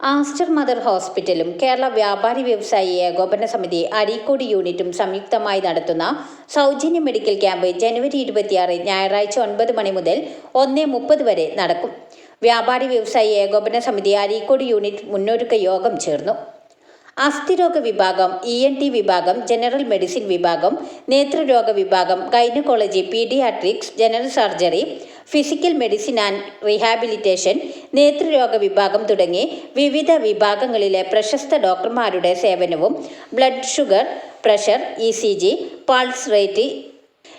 Aster mother ഹോസ്പിറ്റലും കേരള വ്യാപാരി വ്യവസായി ഏകോപന സമിതി അരീക്കോട് യൂണിറ്റും സംയുക്തമായി നടത്തുന്ന സൗജന്യ മെഡിക്കൽ ക്യാമ്പ് ജനുവരി ഇരുപത്തിയാറ് ഞായറാഴ്ച ഒൻപത് മണി മുതൽ ഒന്ന് മുപ്പത് വരെ നടക്കും. വ്യാപാരി വ്യവസായി ഏകോപന സമിതി അരീക്കോട് യൂണിറ്റ് മുന്നൊരുക്ക യോഗം ചേർന്നു. അസ്ഥിരോഗ വിഭാഗം ഇ എൻ ടി വിഭാഗം ജനറൽ മെഡിസിൻ വിഭാഗം നേത്രരോഗ വിഭാഗം gynaecology paediatrics general surgery physical medicine and rehabilitation നേത്രരോഗ വിഭാഗം തുടങ്ങി വിവിധ വിഭാഗങ്ങളിലെ പ്രശസ്ത ഡോക്ടർമാരുടെ സേവനവും blood sugar pressure E C G pulse rate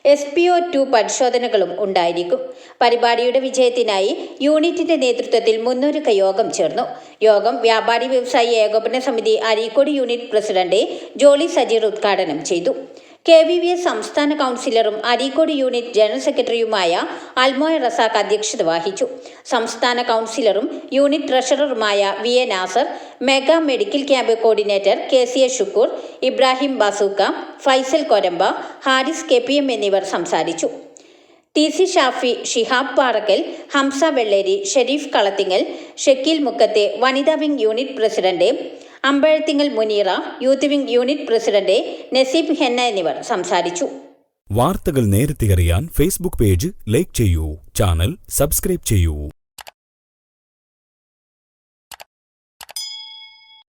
S P O two പരിശോധനകളും ഉണ്ടായിരിക്കും. പരിപാടിയുടെ വിജയത്തിനായി യൂണിറ്റിന്റെ നേതൃത്വത്തിൽ മുന്നൊരുക്ക യോഗം ചേർന്നു. യോഗം വ്യാപാരി വ്യവസായി ഏകോപന സമിതി അരീക്കോട് യൂണിറ്റ് പ്രസിഡന്റ് ജോളി സജീർ ഉദ്ഘാടനം ചെയ്തു. കെ വി വി എസ് സംസ്ഥാന കൗൺസിലറും അരീക്കോട് യൂണിറ്റ് ജനറൽ സെക്രട്ടറിയുമായ അൽമോയ റസാഖ് അധ്യക്ഷത വഹിച്ചു. സംസ്ഥാന കൗൺസിലറും unit ട്രഷററുമായ V A Nasar mega medical camp coordinator K C A Shukkur Ibrahim Bazooka Faisal Koramba Haris K P M എന്നിവർ സംസാരിച്ചു. ടി സി ഷാഫി ഷിഹാബ് പാറക്കൽ ഹംസ വെള്ളേരി ഷെരീഫ് കളത്തിങ്ങൽ ഷക്കീൽ മുക്കത്തെ വനിതാ wing unit president Ambazhathingal Muneera youth wing unit president Naseeb Henna എന്നിവർ സംസാരിച്ചു. വാർത്തകൾ നേരത്തെ അറിയാൻ Facebook page like ചെയ്യൂ. ചാനൽ സബ്സ്ക്രൈബ് ചെയ്യൂ.